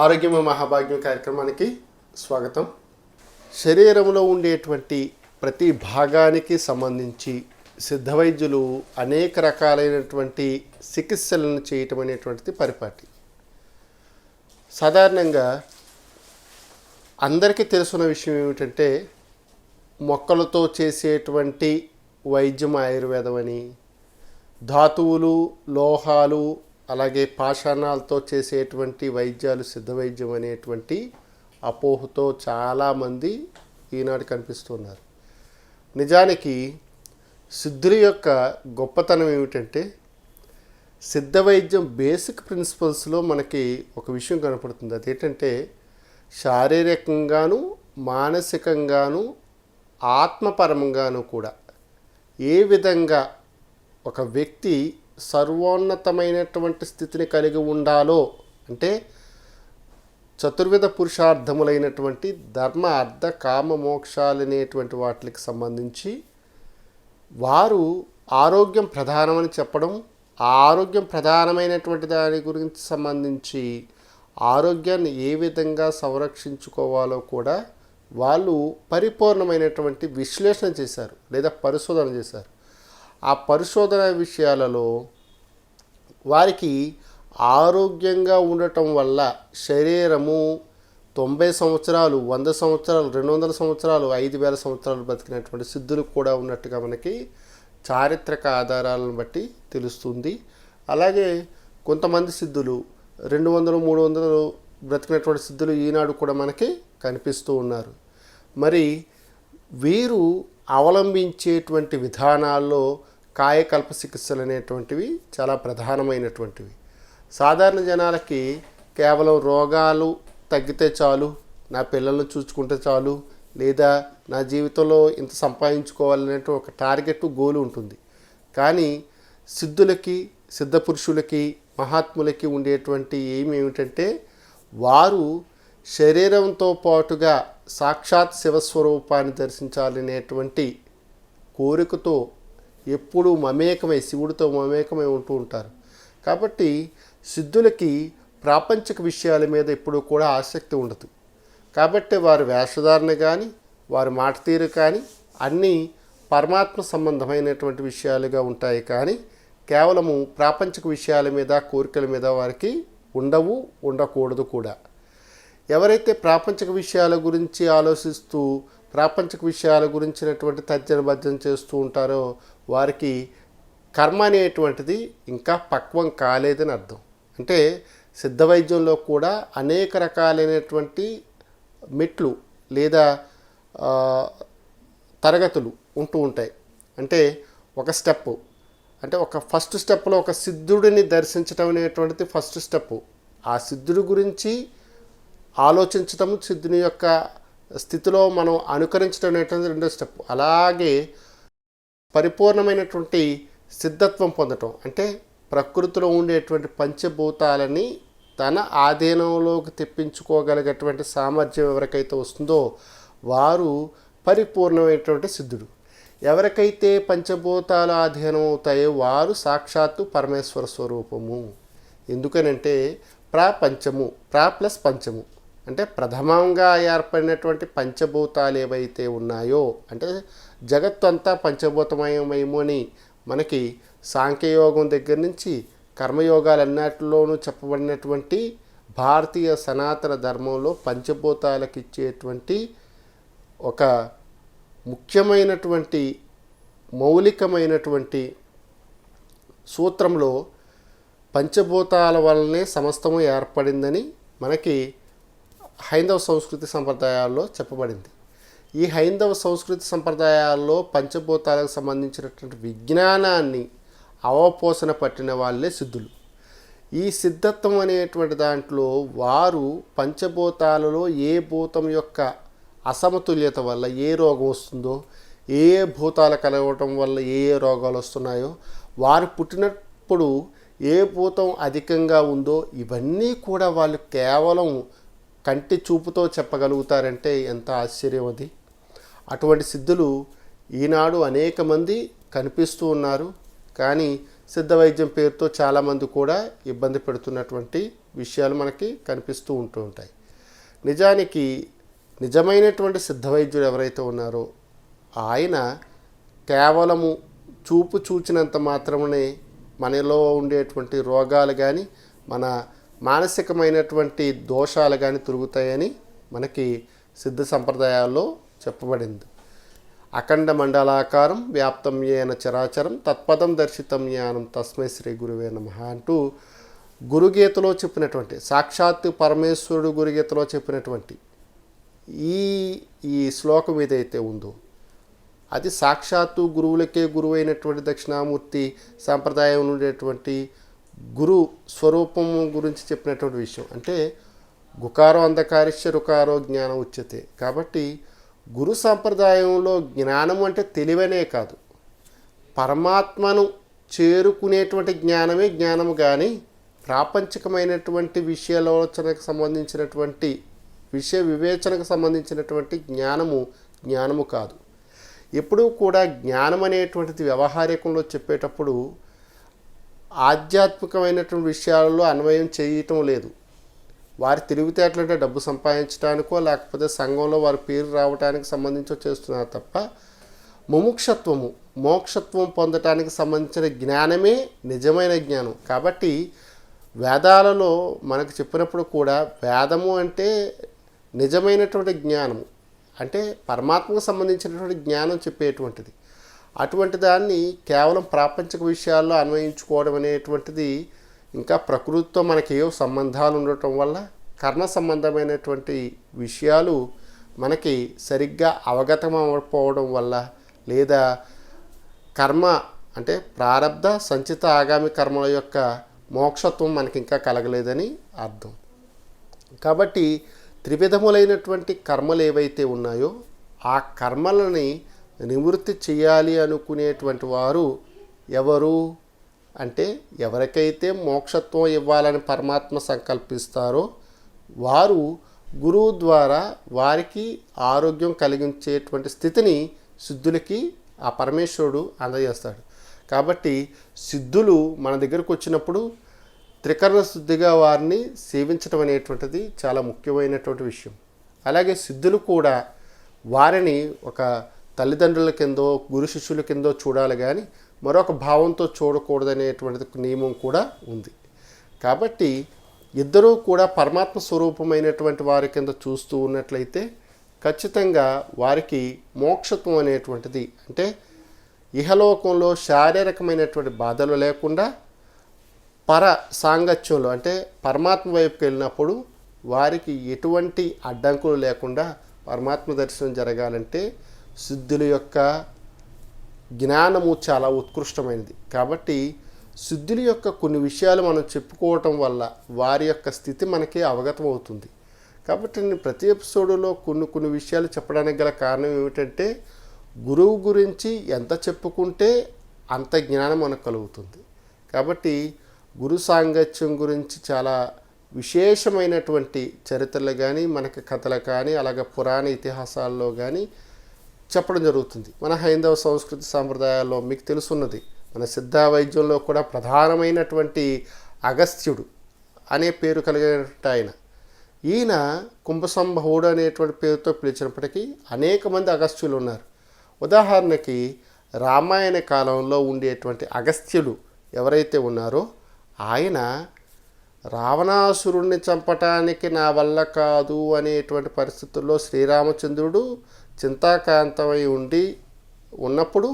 ఆరోగ్యం మహాభాగ్యం కార్యక్రమానికి స్వాగతం. శరీరంలో ఉండేటువంటి ప్రతి భాగానికి సంబంధించి సిద్ధ వైద్యులు అనేక రకాలైనటువంటి చికిత్సలను చేయటం అనేటువంటిది పరిపాటి. సాధారణంగా అందరికీ తెలుసున్న విషయం ఏమిటంటే మొక్కలతో చేసేటువంటి వైద్యం ఆయుర్వేదం అని ధాతువులు లోహాలు అలాగే పాషాణాలతో చేసేటువంటి వైద్యాలు సిద్ధ వైద్యం అనేటువంటి అపోహతో చాలామంది ఈనాడు కనిపిస్తున్నారు. నిజానికి సిద్ధుల యొక్క గొప్పతనం ఏమిటంటే సిద్ధ వైద్యం బేసిక్ ప్రిన్సిపల్స్లో మనకి ఒక విషయం కనపడుతుంది. అదేంటంటే శారీరకంగాను మానసికంగాను ఆత్మపరంగాను కూడా ఏ విధంగా ఒక వ్యక్తి సర్వోన్నతమైనటువంటి స్థితిని కలిగి ఉండాలో అంటే చతుర్విధ పురుషార్థములైనటువంటి ధర్మ అర్థ కామ మోక్షాలనేటువంటి వాటికి సంబంధించి వారు ఆరోగ్యం ప్రధానమని చెప్పడం ఆ ఆరోగ్యం ప్రధానమైనటువంటి దాని గురించి సంబంధించి ఆరోగ్యాన్ని ఏ విధంగా సంరక్షించుకోవాలో కూడా వాళ్ళు పరిపూర్ణమైనటువంటి విశ్లేషణ చేశారు లేదా పరిశోధన చేశారు. ఆ పరిశోధన విషయాలలో వారికి ఆరోగ్యంగా ఉండటం వల్ల శరీరము తొంభై సంవత్సరాలు వంద సంవత్సరాలు రెండు వందల సంవత్సరాలు ఐదు వేల సంవత్సరాలు బతికినటువంటి సిద్ధులు కూడా ఉన్నట్టుగా మనకి చారిత్రక ఆధారాలను బట్టి తెలుస్తుంది. అలాగే కొంతమంది సిద్ధులు రెండు వందలు మూడు వందలు బ్రతికినటువంటి సిద్ధులు ఈనాడు కూడా మనకి కనిపిస్తూ ఉన్నారు. మరి వీరు అవలంబించేటువంటి విధానాల్లో కాయకల్ప చికిత్సలు అనేటువంటివి చాలా ప్రధానమైనటువంటివి. సాధారణ జనాలకి కేవలం రోగాలు తగ్గితే చాలు నా పిల్లల్ని చూసుకుంటే చాలు లేదా నా జీవితంలో ఇంత సంపాదించుకోవాలనే ఒక టార్గెట్ గోలు ఉంటుంది. కానీ సిద్ధులకి సిద్ధ పురుషులకి మహాత్ములకి ఉండేటువంటి ఏమి ఏమిటంటే వారు శరీరంతో పాటుగా సాక్షాత్ శివస్వరూపాన్ని దర్శించాలనేటువంటి కోరికతో ఎప్పుడూ మమేకమై శివుడితో మమేకమై ఉంటూ ఉంటారు. కాబట్టి సిద్ధులకి ప్రాపంచిక విషయాల మీద ఎప్పుడూ కూడా ఆసక్తి ఉండదు. కాబట్టి వారి వేషధారణ కానీ వారి మాట తీరు కానీ అన్నీ పరమాత్మ సంబంధమైనటువంటి విషయాలుగా ఉంటాయి కానీ కేవలము ప్రాపంచిక విషయాల మీద కోరికల మీద వారికి ఉండవు ఉండకూడదు కూడా. ఎవరైతే ప్రాపంచిక విషయాల గురించి ఆలోచిస్తూ ప్రాపంచిక విషయాల గురించినటువంటి తర్జన భర్జన చేస్తూ ఉంటారో వారికి కర్మ అనేటువంటిది ఇంకా పక్వం కాలేదని అర్థం. అంటే సిద్ధ వైద్యంలో కూడా అనేక రకాలైనటువంటి మెట్లు లేదా తరగతులు ఉంటూ ఉంటాయి. అంటే ఒక స్టెప్ అంటే ఒక ఫస్ట్ స్టెప్లో ఒక సిద్ధుడిని దర్శించడం అనేటువంటిది ఫస్ట్ స్టెప్ ఆ సిద్ధుడి గురించి ఆలోచించటం సిద్ధుని యొక్క స్థితిలో మనం అనుకరించడం అనేటువంటి రెండో స్టెప్ అలాగే పరిపూర్ణమైనటువంటి సిద్ధత్వం పొందటం. అంటే ప్రకృతిలో ఉండేటువంటి పంచభూతాలని తన ఆధీనంలోకి తెప్పించుకోగలిగేటువంటి సామర్థ్యం ఎవరికైతే వస్తుందో వారు పరిపూర్ణమైనటువంటి సిద్ధుడు. ఎవరికైతే పంచభూతాలు ఆధీనం అవుతాయో వారు సాక్షాత్తు పరమేశ్వర స్వరూపము. ఎందుకనంటే ప్రాపంచము ప్రా ప్లస్ పంచము. అంటే ప్రథమంగా ఏర్పడినటువంటి పంచభూతాలు ఏవైతే ఉన్నాయో అంటే జగత్తు అంతా పంచభూతమయమేమో అని మనకి సాంఖ్యయోగం దగ్గర నుంచి కర్మయోగాలన్నిటిలోనూ చెప్పబడినటువంటి భారతీయ సనాతన ధర్మంలో పంచభూతాలకు ఇచ్చేటువంటి ఒక ముఖ్యమైనటువంటి మౌలికమైనటువంటి సూత్రంలో పంచభూతాల వల్లనే సమస్తము ఏర్పడిందని మనకి హైందవ సంస్కృతి సంప్రదాయాల్లో చెప్పబడింది. ఈ హైందవ సంస్కృతి సంప్రదాయాల్లో పంచభూతాలకు సంబంధించినటువంటి విజ్ఞానాన్ని అవపోసన పట్టిన వాళ్ళే సిద్ధులు. ఈ సిద్ధత్వం అనేటువంటి దాంట్లో వారు పంచభూతాలలో ఏ భూతం యొక్క అసమతుల్యత వల్ల ఏ రోగం వస్తుందో ఏ భూతాలు కలగటం వల్ల ఏ ఏ రోగాలు వస్తున్నాయో వారు పుట్టినప్పుడు ఏ భూతం అధికంగా ఉందో ఇవన్నీ కూడా వాళ్ళు కేవలం కంటి చూపుతో చెప్పగలుగుతారంటే ఎంత ఆశ్చర్యం అది. అటువంటి సిద్ధులు ఈనాడు అనేక మంది కనిపిస్తూ ఉన్నారు. కానీ సిద్ధ వైద్యం పేరుతో చాలామంది కూడా ఇబ్బంది పెడుతున్నటువంటి విషయాలు మనకి కనిపిస్తూ ఉంటూ ఉంటాయి. నిజానికి నిజమైనటువంటి సిద్ధ వైద్యుడు ఎవరైతే ఉన్నారో ఆయన కేవలము చూపు చూచినంత మాత్రమే మనలో ఉండేటువంటి రోగాలు కానీ మన మానసికమైనటువంటి దోషాలు కానీ తిరుగుతాయని మనకి సిద్ధ సంప్రదాయాల్లో చెప్పబడింది. అఖండ మండలాకారం వ్యాప్తం ఏన చరాచరం తత్పదం దర్శితం జ్ఞానం తస్మై శ్రీ గురువే నమ అంటూ గురుగీతలో చెప్పినటువంటి సాక్షాత్ పరమేశ్వరుడు గురుగీతలో చెప్పినటువంటి ఈ ఈ శ్లోకం ఏదైతే ఉందో అది సాక్షాత్తు గురువులకే గురువైనటువంటి దక్షిణామూర్తి సాంప్రదాయం ఉండేటువంటి గురు స్వరూపం గురించి చెప్పినటువంటి విషయం. అంటే గుకారో అంధకారిష్య రుకారో జ్ఞానం ఉచ్యతే. కాబట్టి గురు సాంప్రదాయంలో జ్ఞానం అంటే తెలివనే కాదు. పరమాత్మను చేరుకునేటువంటి జ్ఞానమే జ్ఞానము కానీ ప్రాపంచికమైనటువంటి విషయాలోచనకు సంబంధించినటువంటి విషయ వివేచనకు సంబంధించినటువంటి జ్ఞానము జ్ఞానము కాదు. ఎప్పుడూ కూడా జ్ఞానం అనేటువంటిది వ్యవహారికంలో చెప్పేటప్పుడు ఆధ్యాత్మికమైనటువంటి విషయాలలో అన్వయం చేయటం లేదు. వారి తెలివితేటలంటే డబ్బు సంపాదించడానికో లేకపోతే సంఘంలో వారి పేరు రావడానికి సంబంధించో చేస్తున్నారు తప్ప ముముక్షత్వము మోక్షత్వం పొందటానికి సంబంధించిన జ్ఞానమే నిజమైన జ్ఞానం. కాబట్టి వేదాలలో మనకు చెప్పినప్పుడు కూడా వేదము అంటే నిజమైనటువంటి జ్ఞానము. అంటే పరమాత్మకు సంబంధించినటువంటి జ్ఞానం చెప్పేటువంటిది. అటువంటి దాన్ని కేవలం ప్రాపంచిక విషయాల్లో అన్వయించుకోవడం అనేటువంటిది ఇంకా ప్రకృతితో మనకి ఏవో సంబంధాలు ఉండటం వల్ల కర్ణ సంబంధమైనటువంటి విషయాలు మనకి సరిగ్గా అవగతం అవ్వకపోవడం వల్ల లేదా కర్మ అంటే ప్రారంధ సంచిత ఆగామి కర్మల యొక్క మోక్షత్వం మనకి ఇంకా కలగలేదని అర్థం. కాబట్టి త్రివిధములైనటువంటి కర్మలు ఏవైతే ఉన్నాయో ఆ కర్మలని నివృత్తి చేయాలి అనుకునేటువంటి వారు ఎవరు? అంటే ఎవరికైతే మోక్షత్వం ఇవ్వాలని పరమాత్మ సంకల్పిస్తారో వారు గురువు ద్వారా వారికి ఆరోగ్యం కలిగించేటువంటి స్థితిని సిద్ధులకి ఆ పరమేశ్వరుడు అందజేస్తాడు. కాబట్టి సిద్ధులు మన దగ్గరకు వచ్చినప్పుడు త్రికరణ శుద్ధిగా వారిని సేవించడం అనేటువంటిది చాలా ముఖ్యమైనటువంటి విషయం. అలాగే సిద్ధులు కూడా వారిని ఒక తల్లిదండ్రుల కిందో గురు శిష్యుల కిందో చూడాలి కానీ మరొక భావంతో చూడకూడదనేటువంటిది నియమం కూడా ఉంది. కాబట్టి ఇద్దరూ కూడా పరమాత్మ స్వరూపమైనటువంటి వారి కింద చూస్తూ ఉన్నట్లయితే ఖచ్చితంగా వారికి మోక్షత్వం అనేటువంటిది అంటే ఇహలోకంలో శారీరకమైనటువంటి బాధలు లేకుండా పర సాంగత్యంలో అంటే పరమాత్మ వైపుకి వెళ్ళినప్పుడు వారికి ఎటువంటి అడ్డంకులు లేకుండా పరమాత్మ దర్శనం జరగాలంటే సిద్ధుల యొక్క జ్ఞానము చాలా ఉత్కృష్టమైనది. కాబట్టి సిద్ధుల యొక్క కొన్ని విషయాలు మనం చెప్పుకోవటం వల్ల వారి యొక్క స్థితి మనకి అవగతం అవుతుంది కాబట్టి నేను ప్రతి ఎపిసోడ్లో కొన్ని కొన్ని విషయాలు చెప్పడానికి గల కారణం ఏమిటంటే గురువు గురించి ఎంత చెప్పుకుంటే అంత జ్ఞానం మనకు కలుగుతుంది. కాబట్టి గురు సాంగత్యం గురించి చాలా విశేషమైనటువంటి చరిత్రలు కానీ మనకి కథలు కానీ అలాగే పురాణ ఇతిహాసాల్లో కానీ చెప్పడం జరుగుతుంది. మన హైందవ సంస్కృతి సాంప్రదాయాల్లో మీకు తెలుసున్నది మన సిద్ధ వైద్యంలో కూడా ప్రధానమైనటువంటి అగస్త్యుడు అనే పేరు కలిగినటువంటి ఆయన. ఈయన కుంభసంభవుడు అనేటువంటి పేరుతో పిలిచినప్పటికీ అనేక మంది అగస్త్యులు ఉన్నారు. ఉదాహరణకి రామాయణ కాలంలో ఉండేటువంటి అగస్త్యులు ఎవరైతే ఉన్నారో ఆయన రావణాసురుణ్ణి చంపటానికి నా వల్ల కాదు అనేటువంటి పరిస్థితుల్లో శ్రీరామచంద్రుడు చింతాకాంతమై ఉండి ఉన్నప్పుడు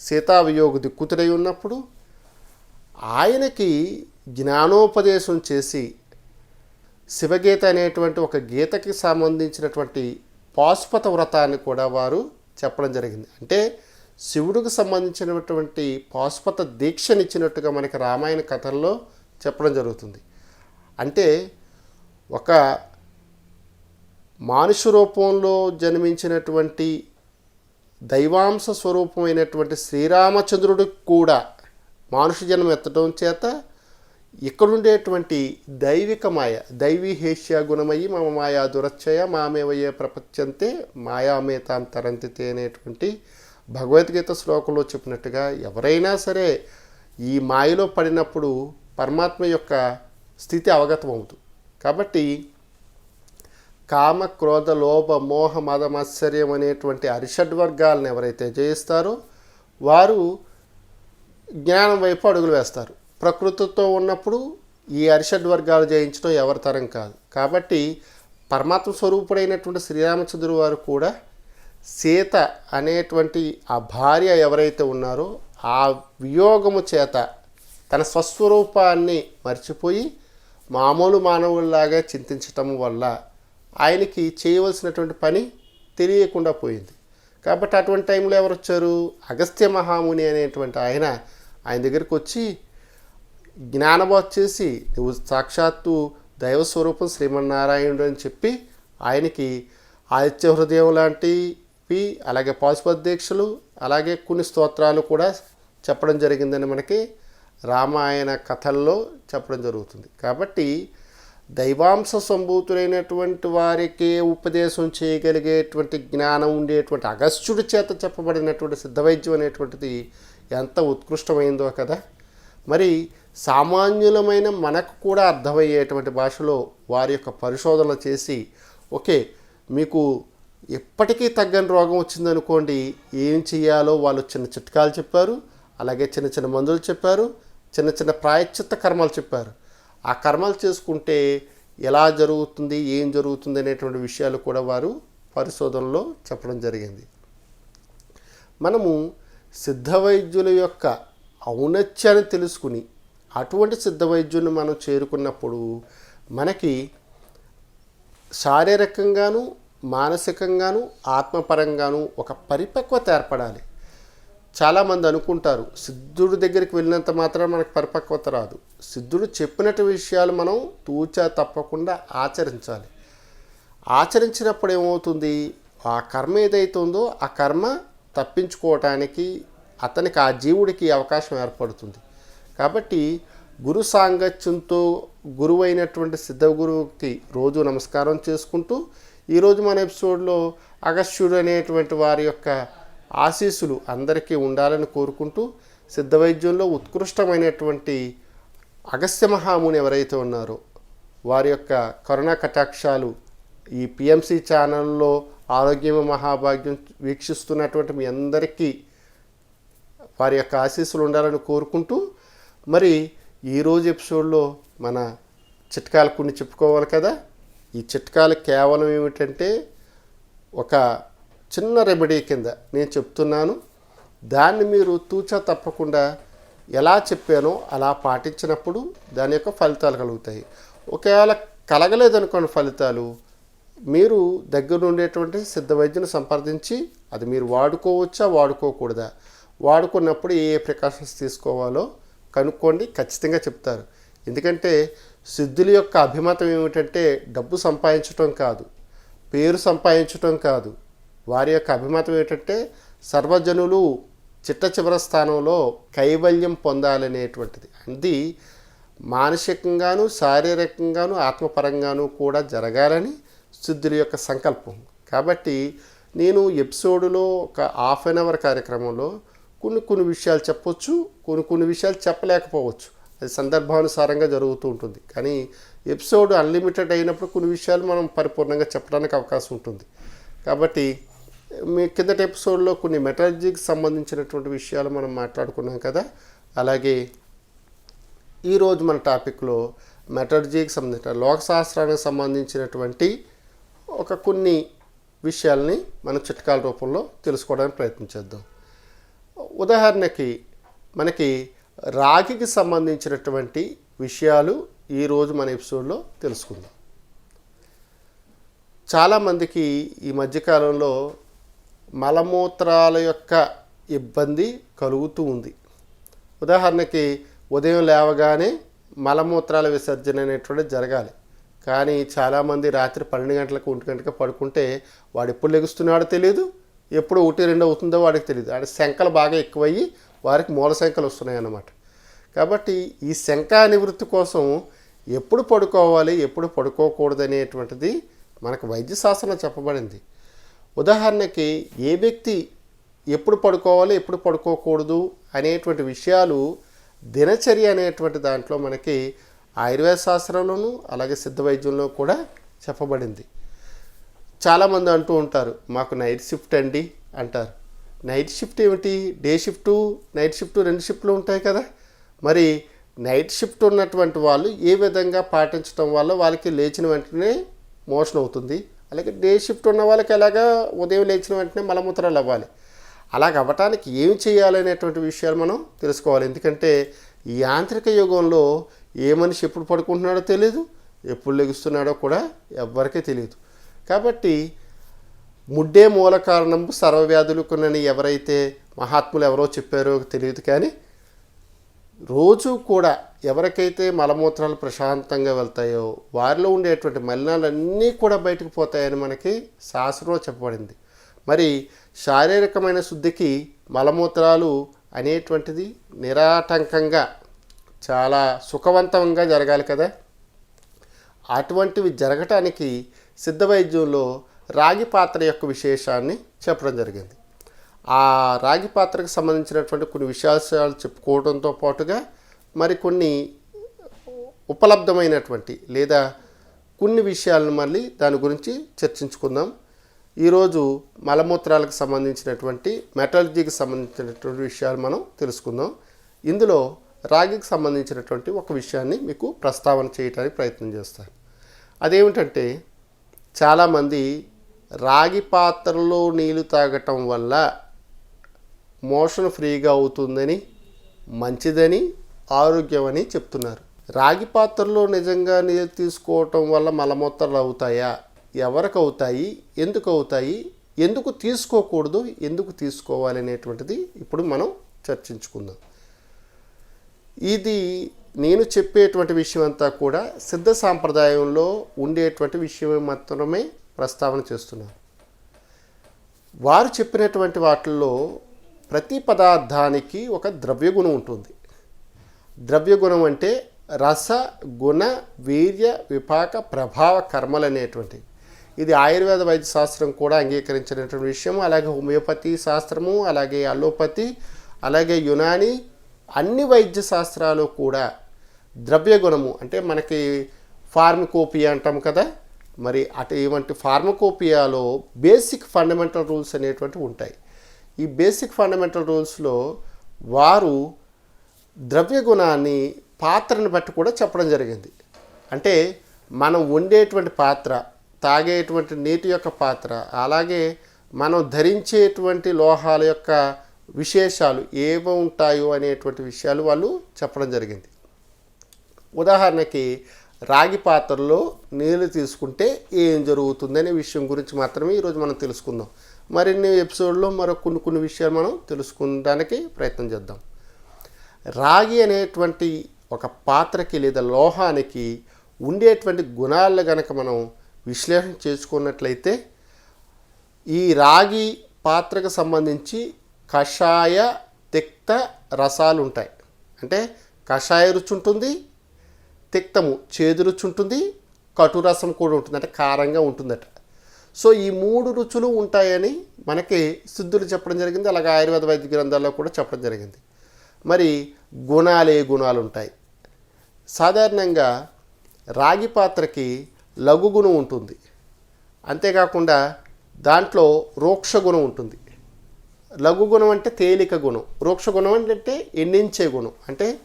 సీతావియోగు దిక్కుతుడై ఉన్నప్పుడు ఆయనకి జ్ఞానోపదేశం చేసి శివగీత అనేటువంటి ఒక గీతకి సంబంధించినటువంటి పాశుపత వ్రతాన్ని కూడా వారు చెప్పడం జరిగింది. అంటే శివుడికి సంబంధించినటువంటి పాశుపత దీక్షనిచ్చినట్టుగా మనకి రామాయణ కథల్లో చెప్పడం జరుగుతుంది. అంటే ఒక మానుష రూపంలో జన్మించినటువంటి దైవాంశ స్వరూపమైనటువంటి శ్రీరామచంద్రుడికి కూడా మానుష జన్మ ఎత్తడం చేత ఇక్కడుండేటువంటి దైవిక మాయ దైవీ హేష్య గుణమయ్యి మమ మాయా దురచ్చయ మామేవయ్యే ప్రపంచంతే మాయామేతాం తరంతితే అనేటువంటి భగవద్గీత శ్లోకంలో చెప్పినట్టుగా ఎవరైనా సరే ఈ మాయలో పడినప్పుడు పరమాత్మ యొక్క స్థితి అవగతం అవుతుంది కాబట్టి కామ క్రోధ లోభ మోహ మదమత్సర్యం అనేటువంటి అరిషడ్వర్గాలను ఎవరైతే జయిస్తారో వారు జ్ఞానం వైపు అడుగులు వేస్తారు. ప్రకృతితో ఉన్నప్పుడు ఈ అరిషడ్ వర్గాలు జయించడం ఎవరి తరం కాదు. కాబట్టి పరమాత్మ స్వరూపుడైనటువంటి శ్రీరామచంద్రుడు వారు కూడా సీత అనేటువంటి ఆ భార్య ఎవరైతే ఉన్నారో ఆ వియోగము చేత తన స్వస్వరూపాన్ని మర్చిపోయి మామూలు మానవుల్లాగా చింతించటం వల్ల ఆయనకి చేయవలసినటువంటి పని తెలియకుండా పోయింది. కాబట్టి అటువంటి టైంలో ఎవరు వచ్చారు అగస్త్య మహాముని అనేటువంటి ఆయన ఆయన దగ్గరికి వచ్చి జ్ఞానబోధ చేసి నువ్వు సాక్షాత్తు దైవస్వరూపం శ్రీమన్నారాయణుడు అని చెప్పి ఆయనకి ఆదిత్య హృదయం లాంటివి అలాగే పాశుపదీక్షలు అలాగే కొన్ని స్తోత్రాలు కూడా చెప్పడం జరిగిందని మనకి రామాయణ కథల్లో చెప్పడం జరుగుతుంది. కాబట్టి దైవాంశ సంభూతులైనటువంటి వారికే ఉపదేశం చేయగలిగేటువంటి జ్ఞానం ఉండేటువంటి అగస్త్యుడి చేత చెప్పబడినటువంటి సిద్ధవైద్యం అనేటువంటిది ఎంత ఉత్కృష్టమైందో కదా. మరి సామాన్యులమైన మనకు కూడా అర్థమయ్యేటువంటి భాషలో వారి యొక్క పరిశోధనలు చేసి ఓకే మీకు ఎప్పటికీ తగ్గని రోగం వచ్చిందనుకోండి ఏం చేయాలో వాళ్ళు చిన్న చిట్కాలు చెప్పారు అలాగే చిన్న చిన్న మందులు చెప్పారు చిన్న చిన్న ప్రాయశ్చిత్త కర్మలు చెప్పారు. ఆ కర్మలు చేసుకుంటే ఎలా జరుగుతుంది ఏం జరుగుతుంది అనేటువంటి విషయాలు కూడా వారు పరిశోధనలో చెప్పడం జరిగింది. మనము సిద్ధ వైద్యుల యొక్క ఔన్నత్యాన్ని తెలుసుకుని అటువంటి సిద్ధ వైద్యుని మనం చేరుకున్నప్పుడు మనకి శారీరకంగాను మానసికంగాను ఆత్మపరంగాను ఒక పరిపక్వత ఏర్పడాలి. చాలామంది అనుకుంటారు సిద్ధుడి దగ్గరికి వెళ్ళినంత మాత్రం మనకు పరిపక్వత రాదు. సిద్ధుడు చెప్పినట్టు విషయాలు మనం తూచా తప్పకుండా ఆచరించాలి. ఆచరించినప్పుడు ఏమవుతుంది? ఆ కర్మ ఏదైతుందో ఆ కర్మ తప్పించుకోవటానికి అతనికి ఆ జీవుడికి అవకాశం ఏర్పడుతుంది. కాబట్టి గురు సాంగత్యంతో గురువైనటువంటి సిద్ధగురువుకి రోజు నమస్కారం చేసుకుంటూ ఈరోజు మన ఎపిసోడ్లో అగస్త్యుడు అనేటువంటి వారి యొక్క ఆశీస్సులు అందరికీ ఉండాలని కోరుకుంటూ సిద్ధ వైద్యంలో ఉత్కృష్టమైనటువంటి అగస్త్య మహాముని ఎవరైతే ఉన్నారో వారి యొక్క కరుణా కటాక్షాలు ఈ పిఎంసి ఛానల్లో ఆరోగ్యం మహాభాగ్యం వీక్షిస్తున్నటువంటి మీ అందరికీ వారి యొక్క ఆశీస్సులు ఉండాలని కోరుకుంటూ మరి ఈరోజు ఎపిసోడ్లో మన చిట్కాలు కొన్ని చెప్పుకోవాలి కదా. ఈ చిట్కాలు కేవలం ఏమిటంటే ఒక చిన్న రెమెడీ కింద నేను చెప్తున్నాను. దాన్ని మీరు తూచా తప్పకుండా ఎలా చెప్పానో అలా పాటించినప్పుడు దాని యొక్క ఫలితాలు కలుగుతాయి. ఒకవేళ కలగలేదనుకున్న ఫలితాలు మీరు దగ్గర ఉండేటువంటి సిద్ధ వైద్యుని సంప్రదించి అది మీరు వాడుకోవచ్చా వాడుకోకూడదా? వాడుకున్నప్పుడు ఏ ఏ ప్రికాషన్స్ తీసుకోవాలో కనుక్కోండి ఖచ్చితంగా చెప్తారు. ఎందుకంటే సిద్ధుల యొక్క అభిమతం ఏమిటంటే డబ్బు సంపాదించటం కాదు పేరు సంపాదించటం కాదు వారి యొక్క అభిమతం ఏంటంటే సర్వజనులు చిట్ట చివర స్థానంలో కైవల్యం పొందాలనేటువంటిది. అది మానసికంగాను శారీరకంగాను ఆత్మపరంగాను కూడా జరగాలని శుద్ధుల యొక్క సంకల్పం. కాబట్టి నేను ఎపిసోడ్లో ఒక హాఫ్ అన్ అవర్ కార్యక్రమంలో కొన్ని కొన్ని విషయాలు చెప్పొచ్చు కొన్ని కొన్ని విషయాలు చెప్పలేకపోవచ్చు. అది సందర్భానుసారంగా జరుగుతూ ఉంటుంది. కానీ ఎపిసోడ్ అన్లిమిటెడ్ అయినప్పుడు కొన్ని విషయాలు మనం పరిపూర్ణంగా చెప్పడానికి అవకాశం ఉంటుంది. కాబట్టి మీ కిందటి ఎపిసోడ్లో కొన్ని మెటలర్జీకి సంబంధించినటువంటి విషయాలు మనం మాట్లాడుకున్నాం కదా. అలాగే ఈరోజు మన టాపిక్లో మెటలర్జీకి సంబంధించిన లోకశాస్త్రానికి సంబంధించినటువంటి ఒక కొన్ని విషయాల్ని మన చిట్కాల రూపంలో తెలుసుకోవడానికి ప్రయత్నించేద్దాం ఉదాహరణకి మనకి రాగికి సంబంధించినటువంటి విషయాలు ఈరోజు మన ఎపిసోడ్లో తెలుసుకుందాం. చాలామందికి ఈ మధ్యకాలంలో మలమూత్రాల యొక్క ఇబ్బంది కలుగుతూ ఉంది. ఉదాహరణకి ఉదయం లేవగానే మలమూత్రాల విసర్జన అనేటువంటిది జరగాలి. కానీ చాలామంది రాత్రి పన్నెండు గంటలకు ఒంటి గంటలకు పడుకుంటే వాడు ఎప్పుడు లెగుస్తున్నాడో తెలియదు ఎప్పుడు ఒకటి రెండు అవుతుందో వాడికి తెలియదు ఆడ శంకలు బాగా ఎక్కువయ్యి వారికి మూల శంకలు వస్తున్నాయి అన్నమాట కాబట్టి ఈ శంకా నివృత్తి కోసం ఎప్పుడు పడుకోవాలి ఎప్పుడు పడుకోకూడదు అనేటువంటిది మనకు వైద్యశాస్త్రంలో చెప్పబడింది. ఉదాహరణకి ఏ వ్యక్తి ఎప్పుడు పడుకోవాలి ఎప్పుడు పడుకోకూడదు అనేటువంటి విషయాలు దినచర్య అనేటువంటి దాంట్లో మనకి ఆయుర్వేద శాస్త్రంలోనూ అలాగే సిద్ధ వైద్యంలో కూడా చెప్పబడింది. చాలామంది అంటూ ఉంటారు మాకు నైట్ షిఫ్ట్ అండి అంటారు. నైట్ షిఫ్ట్ ఏమిటి? డే షిఫ్ట్ నైట్ షిఫ్ట్ రెండు షిఫ్ట్లు ఉంటాయి కదా. మరి నైట్ షిఫ్ట్ ఉన్నటువంటి వాళ్ళు ఏ విధంగా పాటించడం వల్ల వాళ్ళకి లేచిన వెంటనే మోషన్ అవుతుంది? అలాగే డే షిఫ్ట్ ఉన్న వాళ్ళకి ఎలాగా ఉదయం లేచిన వెంటనే మలమూత్రాలు అవ్వాలి. అలాగ అవ్వటానికి ఏం చేయాలనేటువంటి విషయాలు మనం తెలుసుకోవాలి. ఎందుకంటే ఈ యాంత్రిక యుగంలో ఏ మనిషి ఎప్పుడు పడుకుంటున్నాడో తెలియదు ఎప్పుడు లెగుస్తున్నాడో కూడా ఎవ్వరికీ తెలియదు కాబట్టి ముడ్డే మూల కారణం సర్వవ్యాధులకునని ఎవరైతే మహాత్ములు ఎవరో చెప్పారో తెలియదు కానీ రోజు కూడా ఎవరికైతే మలమూత్రాలు ప్రశాంతంగా వెళ్తాయో వారిలో ఉండేటువంటి మలినాలన్నీ కూడా బయటకు పోతాయని మనకి శాస్త్రంలో చెప్పబడింది. మరి శారీరకమైన శుద్ధికి మలమూత్రాలు అనేటువంటిది నిరాటంకంగా చాలా సుఖవంతంగా జరగాలి కదా? అటువంటివి జరగటానికి సిద్ధ వైద్యంలో రాగి పాత్ర యొక్క విశేషాన్ని చెప్పడం జరిగింది. ఆ రాగి పాత్రకు సంబంధించినటువంటి కొన్ని విశేషాలు చెప్పుకోవడంతో పాటుగా మరికొన్ని ఉపలబ్ధమైనటువంటి లేదా కొన్ని విషయాలను మళ్ళీ దాని గురించి చర్చించుకుందాం. ఈరోజు మలమూత్రాలకు సంబంధించినటువంటి మెటాలజీకి సంబంధించినటువంటి విషయాలు మనం తెలుసుకుందాం. ఇందులో రాగికి సంబంధించినటువంటి ఒక విషయాన్ని మీకు ప్రస్తావన చేయడానికి ప్రయత్నం చేస్తాను అదేమిటంటే చాలామంది రాగి పాత్రలో నీళ్ళు తాగటం వల్ల మోషన్ ఫ్రీగా అవుతుందని మంచిదని ఆరోగ్యం అని చెప్తున్నారు. రాగి పాత్రలో నిజంగా నీళ్ళు తీసుకోవటం వల్ల మలమూత్రాలు అవుతాయా? ఎవరికి అవుతాయి? ఎందుకు అవుతాయి? ఎందుకు తీసుకోకూడదు? ఎందుకు తీసుకోవాలి అనేటువంటిది ఇప్పుడు మనం చర్చించుకుందాం. ఇది నేను చెప్పేటువంటి విషయం అంతా కూడా సిద్ధ సాంప్రదాయంలో ఉండేటువంటి విషయం మాత్రమే ప్రస్తావన చేస్తున్నాను. వారు చెప్పినటువంటి వాటిల్లో ప్రతి పదార్థానికి ఒక ద్రవ్యగుణం ఉంటుంది. ద్రవ్యగుణం అంటే రస గుణ వీర్య విపాక ప్రభావ కర్మలు అనేటువంటివి ఇది ఆయుర్వేద వైద్య శాస్త్రం కూడా అంగీకరించినటువంటి విషయం అలాగే హోమియోపతి శాస్త్రము అలాగే అలోపతి అలాగే యునాని అన్ని వైద్య శాస్త్రాలు కూడా ద్రవ్యగుణము. అంటే మనకి ఫార్మకోపియా అంటాం కదా. మరి అటు ఇవంటి ఫార్మకోపియాలో బేసిక్ ఫండమెంటల్ రూల్స్ అనేటువంటివి ఉంటాయి. ఈ బేసిక్ ఫండమెంటల్ రూల్స్లో వారు ద్రవ్య గుణాన్ని పాత్రను బట్టి కూడా చెప్పడం జరిగింది. అంటే మనం వండేటువంటి పాత్ర తాగేటువంటి నీటి యొక్క పాత్ర అలాగే మనం ధరించేటువంటి లోహాల యొక్క విశేషాలు ఏవి ఉంటాయో అనేటువంటి విషయాలు వాళ్ళు చెప్పడం జరిగింది. ఉదాహరణకి రాగి పాత్రలో నీళ్ళు తీసుకుంటే ఏం జరుగుతుందనే విషయం గురించి మాత్రమే ఈరోజు మనం తెలుసుకుందాం. మరిన్ని ఎపిసోడ్లో మరో కొన్ని కొన్ని విషయాలు మనం తెలుసుకోవడానికి ప్రయత్నం చేద్దాం. రాగి అనేటువంటి ఒక పాత్రకి లేదా లోహానికి ఉండేటువంటి గుణాలను గనక మనం విశ్లేషణ చేసుకున్నట్లయితే ఈ రాగి పాత్రకు సంబంధించి కషాయ తిక్త రసాలు ఉంటాయి. అంటే కషాయ రుచి ఉంటుంది తిక్తము చేదు రుచి ఉంటుంది కటు రసం కూడా ఉంటుంది. అంటే కారంగా ఉంటుందట. సో ఈ మూడు రుచులు ఉంటాయని మనకి సిద్ధులు చెప్పడం జరిగింది. అలాగే ఆయుర్వేద వైద్య గ్రంథాల్లో కూడా చెప్పడం జరిగింది. మరి గుణాలే గుణాలు ఉంటాయి సాధారణంగా రాగి పాత్రకి లఘు గుణం ఉంటుంది. అంతేకాకుండా దాంట్లో రోక్ష గుణం ఉంటుంది. లఘు గుణం అంటే తేలిక గుణం. రోక్ష గుణం అంటే ఎండించే గుణం. అంటే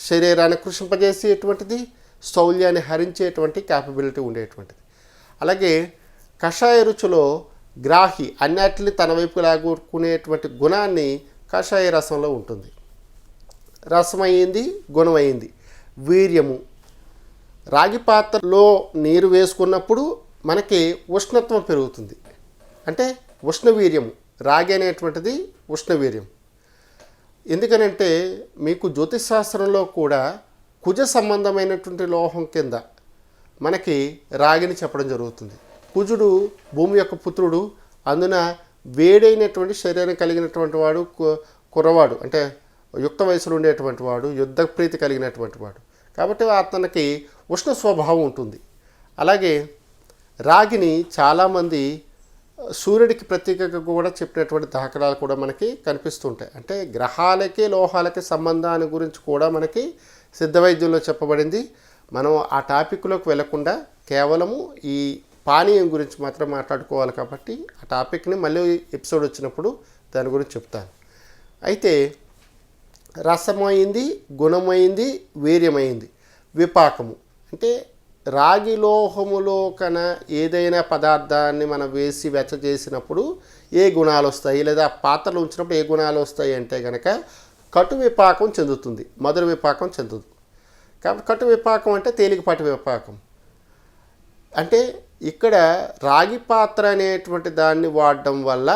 శరీరాన్ని కృషింపజేసేటువంటిది స్థౌల్యాన్ని హరించేటువంటి క్యాపబిలిటీ ఉండేటువంటిది. అలాగే కషాయ రుచిలో గ్రాహి అన్నిటిని తన వైపు లాగుకునేటువంటి గుణాన్ని కషాయ రసంలో ఉంటుంది. రసమైంది గుణమైంది వీర్యము. రాగి పాత్రలో నీరు వేసుకున్నప్పుడు మనకి ఉష్ణత్వం పెరుగుతుంది. అంటే ఉష్ణవీర్యము రాగి అనేటువంటిది ఉష్ణవీర్యం ఎందుకనంటే మీకు జ్యోతిష్ శాస్త్రంలో కూడా కుజ సంబంధమైనటువంటి లోహం కింద మనకి రాగిని చెప్పడం జరుగుతుంది. కుజుడు భూమి యొక్క పుత్రుడు అందున వేడైనటువంటి శరీరం కలిగినటువంటి వాడు కు- కుర్రవాడు అంటే యుక్త వయసులో ఉండేటువంటి వాడు యుద్ధ ప్రీతి కలిగినటువంటి వాడు. కాబట్టి అతనికి ఉష్ణ స్వభావం ఉంటుంది. అలాగే రాగిని చాలామంది సూర్యుడికి ప్రత్యేకంగా కూడా చెప్పినటువంటి దాఖలాలు కూడా మనకి కనిపిస్తుంటాయి. అంటే గ్రహాలకి లోహాలకి సంబంధాన్ని గురించి కూడా మనకి సిద్ధ వైద్యంలో చెప్పబడింది. మనం ఆ టాపిక్లోకి వెళ్ళకుండా కేవలము ఈ పానీయం గురించి మాత్రం మాట్లాడుకోవాలి కాబట్టి ఆ టాపిక్ని మళ్ళీ ఎపిసోడ్ వచ్చినప్పుడు దాని గురించి చెప్తాను. అయితే రసమైంది గుణమైంది వీర్యమైంది. విపాకము. అంటే రాగి లోహములో కన ఏదైనా పదార్థాన్ని మనం వేసి వెచ్చ చేసినప్పుడు ఏ గుణాలు వస్తాయి? లేదా ఆ ఉంచినప్పుడు ఏ గుణాలు వస్తాయి అంటే కనుక కటు విపాకం చెందుతుంది మధుర విపాకం చెందుతుంది. కాబట్టి కటు విపాకం అంటే తేలికపాటి విపాకం. అంటే ఇక్కడ రాగి పాత్ర అనేటువంటి దాన్ని వాడడం వల్ల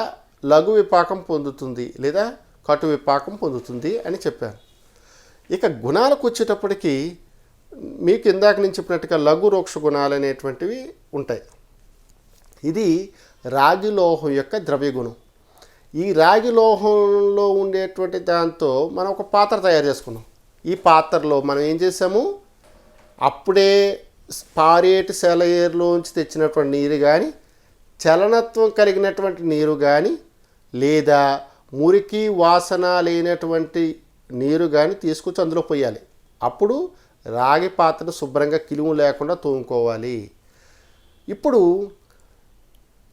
లఘు విపాకం పొందుతుంది లేదా కటు విపాకం పొందుతుంది అని చెప్పారు. ఇక గుణాలకు వచ్చేటప్పటికి మీకు ఇందాక నుంచి చెప్పినట్టుగా లఘు రోక్ష గుణాలు అనేటువంటివి ఉంటాయి. ఇది రాగి లోహం యొక్క ద్రవ్య గుణం. ఈ రాగి లోహంలో ఉండేటువంటి దాంతో మనం ఒక పాత్ర తయారు చేసుకున్నాం. ఈ పాత్రలో మనం ఏం చేసాము అప్పుడే పారేటి సెలయేరులోంచి తెచ్చినటువంటి నీరు కానీ చలనత్వం కలిగినటువంటి నీరు కానీ లేదా మురికి వాసన లేనటువంటి నీరు కానీ తీసుకొచ్చి అందులో పోయాలి. అప్పుడు రాగి పాత్రను శుభ్రంగా కిలుము లేకుండా తోముకోవాలి. ఇప్పుడు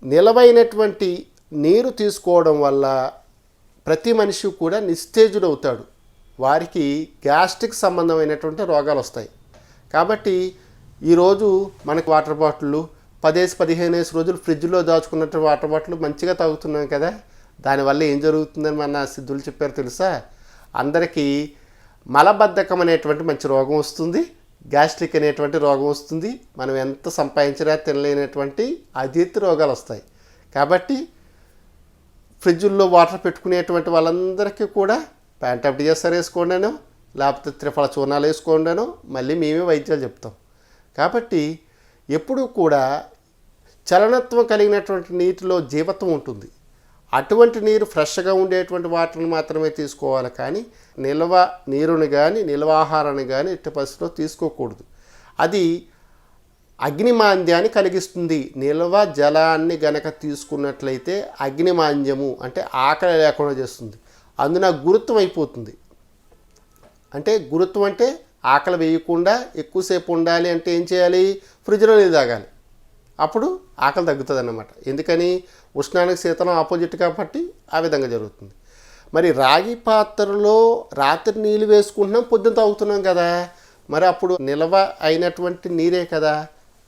నిలవైనటువంటి నీరు తీసుకోవడం వల్ల ప్రతి మనిషి కూడా నిస్తేజుడు అవుతాడు వారికి గ్యాస్ట్రిక్ సంబంధమైనటువంటి రోగాలు వస్తాయి. కాబట్టి ఈరోజు మనకి వాటర్ బాటిళ్ళు పదేసి పదిహేనేసి రోజులు ఫ్రిడ్జ్లో దాచుకున్నట్టు వాటర్ బాటిల్ మంచిగా తాగుతున్నాం కదా. దానివల్ల ఏం జరుగుతుందని మన సిద్ధులు చెప్పారు తెలుసా? అందరికీ మలబద్ధకం అనేటువంటి మంచి రోగం వస్తుంది గ్యాస్ట్రిక్ అనేటువంటి రోగం వస్తుంది. మనం ఎంత సంపాదించినా తినలేనటువంటి అతీత రోగాలు వస్తాయి. కాబట్టి ఫ్రిడ్జుల్లో వాటర్ పెట్టుకునేటువంటి వాళ్ళందరికీ కూడా ప్యాంటాప్ ఆఫ్ డిఎస్ఆర్ వేసుకోండాను లేకపోతే త్రిఫల చూర్ణాలు వేసుకోండాను మళ్ళీ మేమే వైద్యాలు చెప్తాం. కాబట్టి ఎప్పుడూ కూడా చలనత్వం కలిగినటువంటి నీటిలో జీవత్వం ఉంటుంది. అటువంటి నీరు ఫ్రెష్గా ఉండేటువంటి వాటర్ని మాత్రమే తీసుకోవాలి కానీ నిల్వ నీరుని కానీ నిల్వ ఆహారాన్ని కానీ ఇట్టి పరిస్థితిలో తీసుకోకూడదు. అది అగ్నిమాంద్యాన్ని కలిగిస్తుంది. నిల్వ జలాన్ని గనక తీసుకున్నట్లయితే అగ్నిమాంద్యము అంటే ఆకలి లేకుండా చేస్తుంది. అందున గురుత్వం అయిపోతుంది. అంటే గురుత్వం అంటే ఆకలి వేయకుండా ఎక్కువసేపు ఉండాలి అంటే ఏం చేయాలి? ఫ్రిడ్జ్లో నీళ్ళు తాగాలి. అప్పుడు ఆకలి తగ్గుతుంది అన్నమాట ఎందుకని? ఉష్ణానికి శీతలం ఆపోజిట్ కాబట్టి ఆ విధంగా జరుగుతుంది. మరి రాగి పాత్రలో రాత్రి నీళ్ళు వేసుకుంటున్నాం పొద్దున తాగుతున్నాం కదా. మరి అప్పుడు నిల్వ అయినటువంటి నీరే కదా.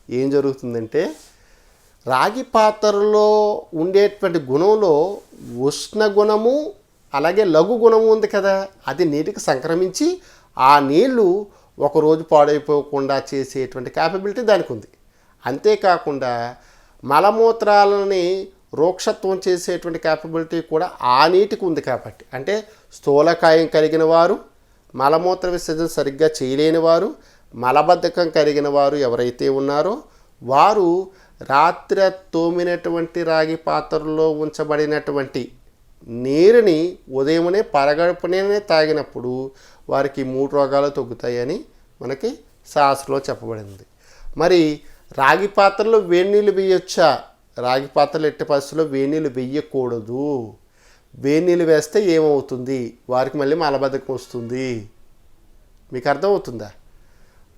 ఏం జరుగుతుందంటే రాగి పాత్రలో ఉండేటువంటి గుణంలో ఉష్ణ గుణము అలాగే లఘు గుణము ఉంది కదా. అది నీటికి సంక్రమించి ఆ నీళ్ళు ఒకరోజు పాడైపోకుండా చేసేటువంటి క్యాపబిలిటీ దానికి ఉంది. అంతేకాకుండా మలమూత్రాలని రోక్షత్వం చేసేటువంటి క్యాపబిలిటీ కూడా ఆ నీటికి ఉంది కాబట్టి. అంటే స్థూలకాయం కలిగిన వారు మలమూత్ర విసర్జన సరిగ్గా చేయలేని వారు మలబద్ధకం కలిగిన వారు ఎవరైతే ఉన్నారో వారు రాత్రి తోమినటువంటి రాగి పాత్రలో ఉంచబడినటువంటి నీరుని ఉదయమునే పరగడుపునే తాగినప్పుడు వారికి మూడు రోగాలు తగ్గుతాయని మనకి శాస్త్రంలో చెప్పబడింది. మరి రాగి పాత్రలో వేడి నీళ్ళు వేయొచ్చా? రాగి పాత్రలు ఎట్టి పరిస్థితుల్లో వేడి నీళ్ళు వేయకూడదు. వేడి నీళ్ళు వేస్తే ఏమవుతుంది? వారికి మళ్ళీ మలబద్ధకం వస్తుంది. మీకు అర్థమవుతుందా?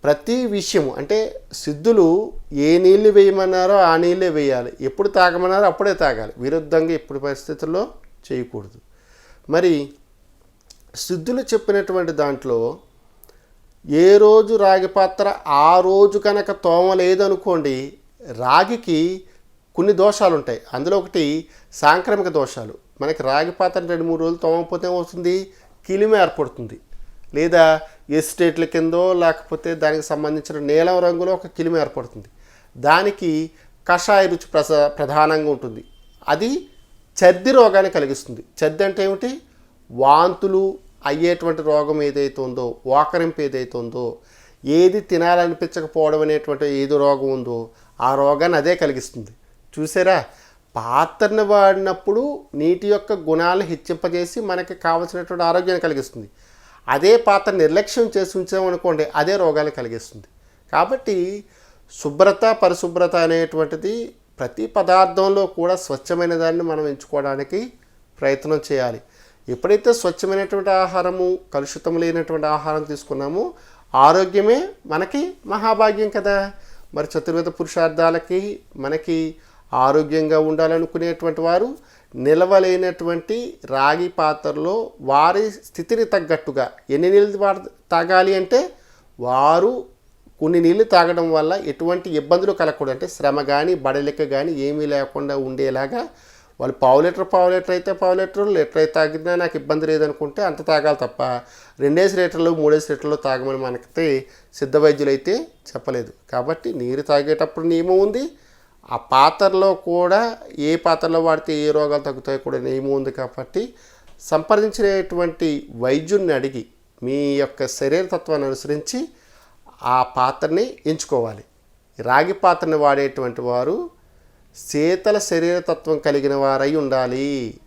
ప్రతి విషయం అంటే సిద్ధులు ఏ నీళ్ళు వేయమన్నారో ఆ నీళ్ళే వేయాలి. ఎప్పుడు తాగమన్నారో అప్పుడే తాగాలి. విరుద్ధంగా ఎప్పుడు పరిస్థితుల్లో చేయకూడదు. మరి సిద్ధులు చెప్పినటువంటి దాంట్లో ఏ రోజు రాగి పాత్ర ఆ రోజు కనుక తోమలేదనుకోండి రాగికి కొన్ని దోషాలు ఉంటాయి అందులో ఒకటి సాంక్రమిక దోషాలు. మనకి రాగి పాత్ర రెండు మూడు రోజులు తోమకపోతే వస్తుంది కిలిమి ఏర్పడుతుంది. లేదా ఎస్టేట్ల కిందో లేకపోతే దానికి సంబంధించిన నీలం రంగులో ఒక కిలిమి ఏర్పడుతుంది. దానికి కషాయ రుచి ప్రస ప్రధానంగా ఉంటుంది. అది చద్ది రోగాన్ని కలిగిస్తుంది. చద్ది అంటే ఏమిటి? వాంతులు అయ్యేటువంటి రోగం ఏదైతే ఉందో ఓకరింపు ఏదైతే ఉందో ఏది తినాలనిపించకపోవడం అనేటువంటి ఏది రోగం ఉందో ఆ రోగాన్ని అదే కలిగిస్తుంది. చూసారా? పాత్రను వాడినప్పుడు నీటి యొక్క గుణాలను హెచ్చింపజేసి మనకి కావలసినటువంటి ఆరోగ్యాన్ని కలిగిస్తుంది. అదే పాత్ర నిర్లక్ష్యం చేసి ఉంచామనుకోండి అదే రోగాలు కలిగిస్తుంది. కాబట్టి శుభ్రత పరిశుభ్రత అనేటువంటిది ప్రతి పదార్థంలో కూడా స్వచ్ఛమైన దాన్ని మనం ఎంచుకోవడానికి ప్రయత్నం చేయాలి. ఎప్పుడైతే స్వచ్ఛమైనటువంటి ఆహారము కలుషితం లేనటువంటి ఆహారం తీసుకున్నామో ఆరోగ్యమే మనకి మహాభాగ్యం కదా. మరి చతుర్వేద పురుషార్థాలకి మనకి ఆరోగ్యంగా ఉండాలనుకునేటువంటి వారు నిలవలేనటువంటి రాగి పాత్రలో వారి స్థితిని తగ్గట్టుగా ఎన్ని నీళ్ళు తాగాలి అంటే వారు కొన్ని నీళ్ళు తాగడం వల్ల ఎటువంటి ఇబ్బందులు కలగకూడదు. అంటే శ్రమ కానీ బడలిక కానీ ఏమీ లేకుండా ఉండేలాగా వాళ్ళు పావు లీటర్ పావు లీటర్ అయితే పావు లీటర్ లీటర్ అయితే తాగినా నాకు ఇబ్బంది లేదనుకుంటే అంత తాగాలి తప్ప రెండేసి లీటర్లు మూడేసి లీటర్లు తాగమని మనకైతే సిద్ధ వైద్యులు అయితే చెప్పలేదు. కాబట్టి నీరు తాగేటప్పుడు నియమం ఉంది. ఆ పాత్రలో కూడా ఏ పాత్రలో వాడితే ఏ రోగాలు తగ్గుతాయో కూడా నియమం ఉంది కాబట్టి సంప్రదించినటువంటి వైద్యుడిని అడిగి మీ యొక్క శరీర తత్వాన్ని అనుసరించి ఆ పాత్రని ఎంచుకోవాలి. రాగి పాత్రని వాడేటువంటి వారు శీతల శరీరతత్వం కలిగిన వారై ఉండాలి.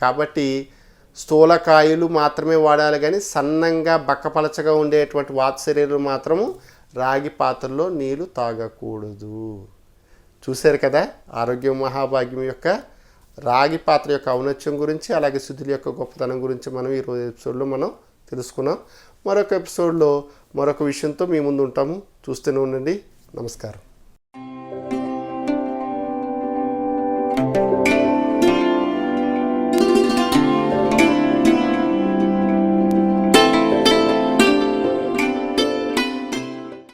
కాబట్టి స్థూలకాయలు మాత్రమే వాడాలి కానీ సన్నంగా బక్కపలచగా ఉండేటువంటి వాత శరీరం మాత్రము రాగి పాత్రలో నీళ్ళు తాగకూడదు. చూశారు కదా ఆరోగ్యం మహాభాగ్యం యొక్క రాగి పాత్ర యొక్క ఔన్నత్యం గురించి అలాగే శుద్ధుల యొక్క గొప్పతనం గురించి మనం ఈరోజు ఎపిసోడ్లో మనం తెలుసుకున్నాం. మరొక ఎపిసోడ్లో మరొక విషయంతో మీ ముందు ఉంటాము. చూస్తూనే ఉండండి. నమస్కారం.